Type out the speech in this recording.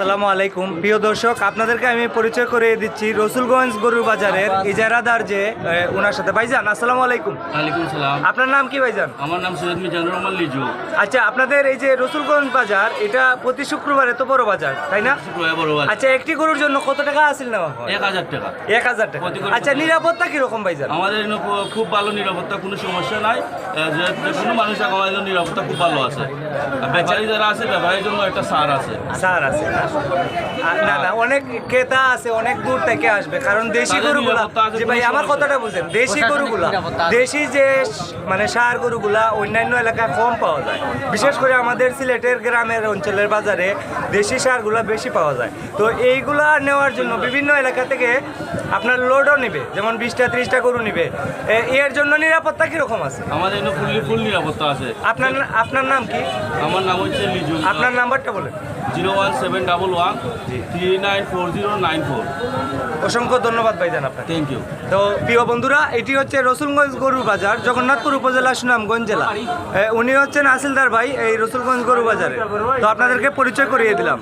আসসালামু আলাইকুম। প্রিয় দর্শক আপনাদেরকে আমি পরিচয় করে দিচ্ছি রসুলগঞ্জ গরুর বাজারের ইজারাদার যে ওনার সাথে। ভাইজান আসসালামু আলাইকুম। ওয়ালাইকুম সালাম। আপনার নাম কি ভাইজান? আমার নাম সৈয়দ মিজানুর রহমান লিজু। আচ্ছা আপনাদের এই যে রসুলগঞ্জ বাজার এটা প্রতি শুক্রবারে তো বড় বাজার তাই না? শুক্রবার বড় বাজার। আচ্ছা একটি গরুর জন্য কত টাকা আসিল হয়? এক হাজার টাকা। এক হাজার টাকা। আচ্ছা নিরাপত্তা কীরকম ভাইজান? আমাদের খুব ভালো নিরাপত্তা কোনো সমস্যা নাই। যে কোনো মানুষ আমাদের নিরাপত্তা খুব ভালো আছে। ব্যাপারী যারা আছে ব্যাপারীর জন্য একটা সার আছে। স্যার আছে না না অনেক ক্রেতা আছে অনেক দূর থেকে আসবে কারণ দেশি গরুগুলা যে ভাই আমার কথাটা বুঝেন দেশি গরুগুলা দেশি যে মানে সার গরুগুলা অন্যান্য এলাকায় কম পাওয়া যায়। বিশেষ করে আমাদের সিলেটের গ্রামের অঞ্চলের বাজারে দেশি সারগুলা বেশি পাওয়া যায়। তো এইগুলা নেওয়ার জন্য বিভিন্ন এলাকা থেকে আপনার লোডও নেবে যেমন বিশটা ত্রিশটা গরু নেবে। এর জন্য নিরাপত্তা কীরকম আছে? আমাদের ফুল নিরাপত্তা আছে। আপনার আপনার নাম কি? আমার নাম হচ্ছে আপনার নাম্বারটা বলেন। Zero one seven double one three nine four zero nine four. অসংখ্য ধন্যবাদ ভাইজান আপনার থ্যাংক ইউ তো প্রিয় বন্ধুরা এটি হচ্ছে রসুলগঞ্জ গরু বাজার জগন্নাথপুর উপজেলা সুনামগঞ্জ জেলা। উনি হচ্ছেন আসিলদার ভাই এই রসুলগঞ্জ গরু বাজারে তো আপনাদেরকে পরিচয় করিয়ে দিলাম।